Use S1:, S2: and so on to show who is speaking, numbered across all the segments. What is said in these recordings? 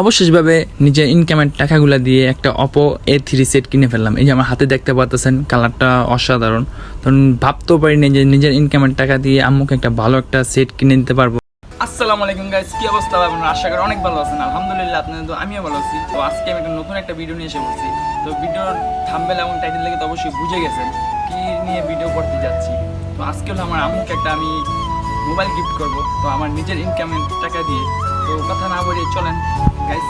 S1: অবশেষভাবে নিজের ইনকামের টাকাগুলো দিয়ে একটা অপো এ থ্রি সেট কিনে ফেললাম। এই যে আমার হাতে দেখতে পাচ্ছেন কালারটা অসাধারণ। তখন ভাবতেও পারিনি যে নিজের ইনকামের টাকা দিয়ে আম্মুকে একটা ভালো একটা সেট কিনে দিতে পারব। আসসালামু আলাইকুম গাইস কি অবস্থা আপনারা আশা করি অনেক ভালো আছেন। আলহামদুলিল্লাহ, আপনাদের তো আমিও ভালো আছি। তো আজকে আমি একটা নতুন একটা ভিডিও নিয়ে এসে বলছি তো ভিডিওর থাম্বেল এবং টাইটেল দেখে তো অবশ্যই বুঝে গেছেন কি নিয়ে ভিডিও করতে যাচ্ছি। তো আজকে হলো আমার আম্মুকে একটা আমি মোবাইল গিফট করব। তো আমার নিজের ইনকামের টাকা দিয়ে। তো কথা না বলে চলেন। গাইস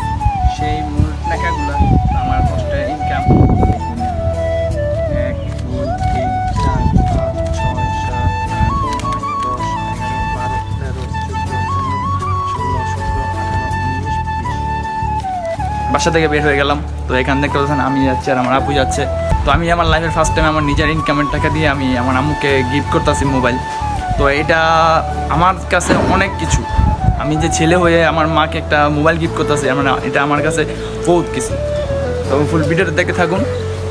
S1: সেই মূল টাকাগুলো আমার কষ্টের ইনকাম এক, দুই, তিন, চার ছয় তেরো বাসা থেকে বের হয়ে গেলাম। তো এখান থেকে আমি যাচ্ছি আর আমার আপু যাচ্ছে। তো আমি আমার লাইফের ফার্স্ট টাইম আমার নিজের ইনকামের টাকা দিয়ে আমি আমার আম্মুকে গিফট করতেছি মোবাইল তো এটা আমার কাছে অনেক কিছু। আমি যে ছেলে হয়ে আমার মাকে একটা মোবাইল গিফট করতেছি, আমার এটা আমার কাছে বহুত কিছু। তো ফুল ভিডিওটা দেখে থাকুন,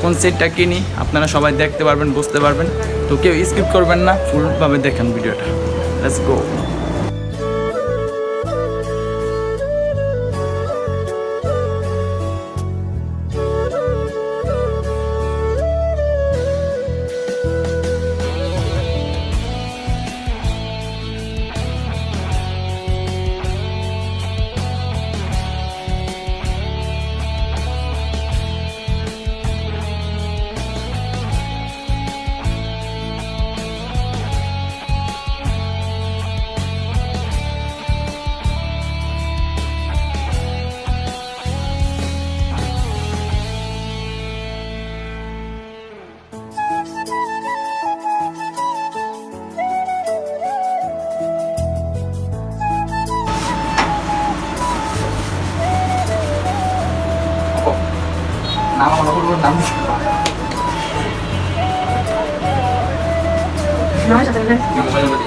S1: কোন সেটটা কিনি, আপনারা সবাই দেখতে পারবেন, বুঝতে পারবেন। তো কেউ স্কিপ করবেন না ফুলভাবে দেখেন ভিডিওটা লেটস গো নাম আমার বলব নাম মোবাইল বলি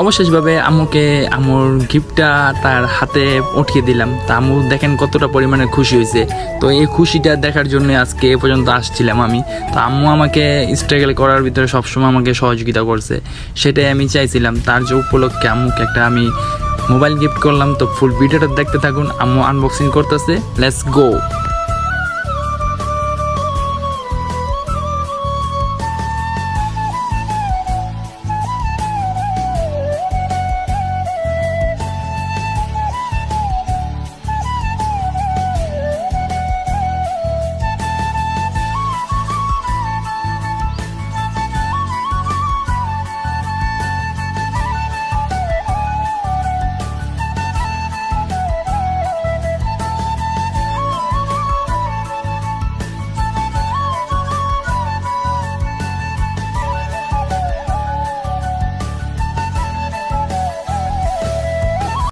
S1: অবশেষভাবে আম্মুকে আম্মুর গিফটটা তার হাতে উঠিয়ে দিলাম। তা আম্মু দেখেন কতটা পরিমাণে খুশি হয়েছে। তো এই খুশিটা দেখার জন্য আজকে এ পর্যন্ত আসছিলাম আমি। তো আম্মু আমাকে স্ট্রাগল করার ভিতরে সবসময় আমাকে সহযোগিতা করছে। সেটাই আমি চাইছিলাম। তার যে উপলক্ষে আম্মুকে একটা আমি মোবাইল গিফট করলাম। তো ফুল ভিডিওটা দেখতে থাকুন। আম্মু আনবক্সিং করতেছে। Let's go